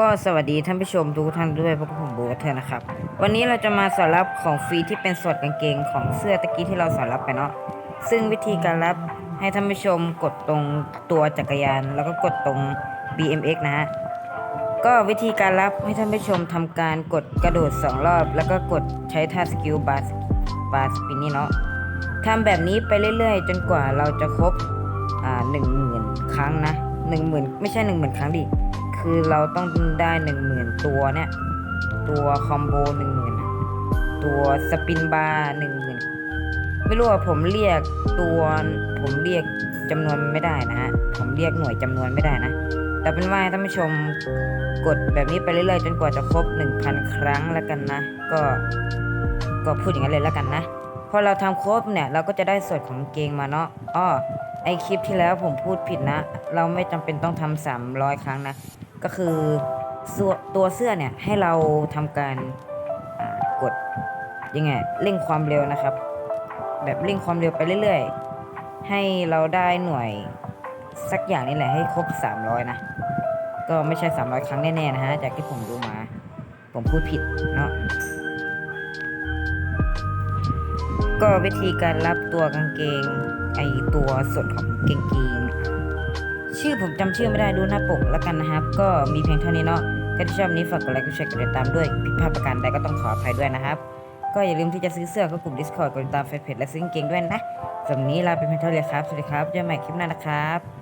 ก็สวัสดีท่านผู้ชมทุกท่านด้วยพวกผมโบทเธอนะครับ วันนี้เราจะมาสอนรับของฟรีที่เป็นสดกางเกงของเสื้อตะกี้ที่เราสอนรับไปเนาะซึ่งวิธีการรับให้ท่านผู้ชมกดตรงตัวจักรยาน แล้วก็กดตรง BMX นะฮะก็วิธีการรับให้ท่านผู้ชมทำการกดกระโดด 2 รอบ แล้วก็กดใช้ท่าสกิลบาร์บาร์สปินนี่เนาะทำแบบนี้ไปเรื่อย ๆ จนกว่าเราจะครบอ่าหนึ่งหมื่นครั้งนะหนึ่งหมื่นไม่ใช่หนึ่งหมื่นครั้งดิ คือเราต้องได้หนึ่งหมื่นตัวเนี่ย ตัวคอมโบหนึ่งหมื่นตัวสปินบาร์หนึ่งหมื่นไม่รู้ว่าผมเรียกตัวผมเรียกจำนวนไม่ได้นะฮะผมเรียกหน่วยจำนวนไม่ได้นะ แต่เป็นว่าท่านผู้ชมกดแบบนี้ไปเรื่อยๆ จนกว่าจะครบ 1,000 ครั้งแล้วกันนะ ก็ก็พูดอย่างนั้นเลยแล้วกันนะพอเราทำครบเนี่ยเราก็จะได้ส่วนของเกงมาเนาะอ้อไอคลิปที่แล้วผมพูดผิดนะ เราไม่จำเป็นต้องทำสามร้อยครั้งนะ ก็คือตัวเสื้อเนี่ยให้เราทำการกดยังไงเร่งความเร็วนะครับ แบบเร่งความเร็วไปเรื่อยๆ ให้เราได้หน่วยสักอย่างนี่แหละให้ครบ 300 นะ ก็ไม่ใช่ 300 ครั้งแน่ๆนะฮะ จากที่ผมดูมา ผมพูดผิดเนาะก็วิธีการรับตัวกางเกงไอตัวส่วนของกางเกง ชื่อผมจำชื่อไม่ได้ดูหน้าปกแล้วกันนะครับ ก็มีเพียงเท่านี้เนาะถ้าที่ชอบนี้ฝากกดไลค์กดแชร์กดติดตามด้วยผิดพลาดประการใดก็ต้องขออภัยด้วยนะครับ ก็อย่าลืมที่จะซื้อเสื้อก็กลุ่ม Discord กดติดตามแฟนเพจและซื้อกางเกงด้วยนะสำหรับนนี้ลาไปเพียงเท่านี้ครับสวัสดีครับเจอกันใหม่คลิปหน้านะครับ